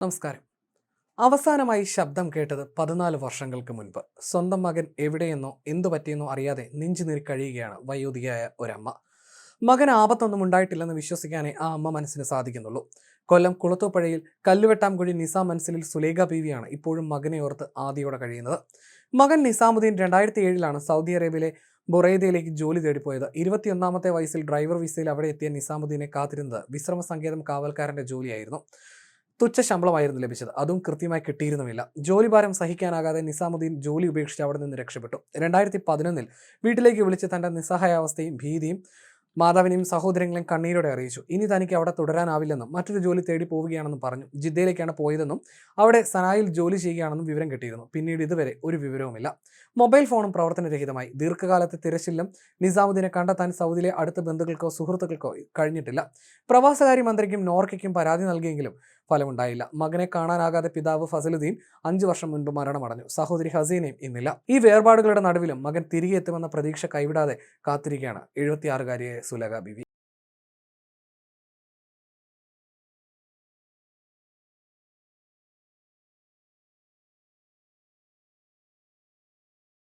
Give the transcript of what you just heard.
നമസ്കാരം. അവസാനമായി ശബ്ദം കേട്ടത് പതിനാല് വർഷങ്ങൾക്ക് മുൻപ്. സ്വന്തം മകൻ എവിടെയെന്നോ എന്തു പറ്റിയെന്നോ അറിയാതെ നെഞ്ചുനീരി കഴിയുകയാണ് വയോധികയായ ഒരമ്മ. മകൻ ആപത്തൊന്നും ഉണ്ടായിട്ടില്ലെന്ന് വിശ്വസിക്കാനേ ആ അമ്മ മനസ്സിന് സാധിക്കുന്നുള്ളൂ. കൊല്ലം കുളത്തൂപ്പുഴയിൽ കല്ലുവെട്ടാംകുഴി നിസാം മനസ്സിലിൽ സുലേഖ ബീവിയാണ് ഇപ്പോഴും മകനെ ഓർത്ത് ആദിയോടെ കഴിയുന്നത്. മകൻ നിസാമുദ്ദീൻ രണ്ടായിരത്തി ഏഴിലാണ് സൗദി അറേബ്യയിലെ ബൊറേദയിലേക്ക് ജോലി തേടിപ്പോയത്. ഇരുപത്തിയൊന്നാമത്തെ വയസ്സിൽ ഡ്രൈവർ വിസയിൽ അവിടെ എത്തിയ നിസാമുദ്ദീനെ കാത്തിരുന്നത് വിശ്രമ സങ്കേതം കാവൽക്കാരന്റെ ജോലിയായിരുന്നു. തുച്ഛ ശമ്പളമായിരുന്നു ലഭിച്ചത്. അതും കൃത്യമായി കിട്ടിയിരുന്നുമില്ല. ജോലിഭാരം സഹിക്കാനാകാതെ നിസാമുദ്ദീൻ ജോലി ഉപേക്ഷിച്ച് അവിടെ നിന്ന് രക്ഷപ്പെട്ടു. രണ്ടായിരത്തി പതിനൊന്നിൽ വീട്ടിലേക്ക് വിളിച്ച് തന്റെ നിസ്സഹായാവസ്ഥയും ഭീതിയും മാതാവിനെയും സഹോദരങ്ങളെയും കണ്ണീരോടെ അറിയിച്ചു. ഇനി തനിക്ക് അവിടെ തുടരാനാവില്ലെന്നും മറ്റൊരു ജോലി തേടി പോവുകയാണെന്നും പറഞ്ഞു. ജിദ്ദയിലേക്കാണ് പോയതെന്നും അവിടെ സനായിൽ ജോലി ചെയ്യുകയാണെന്നും വിവരം കിട്ടിയിരുന്നു. പിന്നീട് ഇതുവരെ ഒരു വിവരവുമില്ല. മൊബൈൽ ഫോണും പ്രവർത്തനരഹിതമായി. ദീർഘകാലത്തെ തിരച്ചിലും നിസാമുദ്ദീനെ കണ്ടെത്താൻ സൗദിയിലെ അടുത്ത ബന്ധുക്കൾക്കോ സുഹൃത്തുക്കൾക്കോ കഴിഞ്ഞിട്ടില്ല. പ്രവാസകാര്യ മന്ത്രിക്കും നോർക്കയ്ക്കും പരാതി നൽകിയെങ്കിലും ഫലമുണ്ടായില്ല. മകനെ കാണാനാകാതെ പിതാവ് ഫസലുദ്ദീൻ അഞ്ചു വർഷം മുൻപ് മരണമടഞ്ഞു. സഹോദരി ഹസീനയും ഇന്നില്ല. ഈ വേർപാടുകളുടെ നടുവിലും മകൻ തിരികെ എത്തുമെന്ന പ്രതീക്ഷ കൈവിടാതെ കാത്തിരിക്കുകയാണ് എഴുപത്തിയാറുകാരിയെ സുലക ബിവി.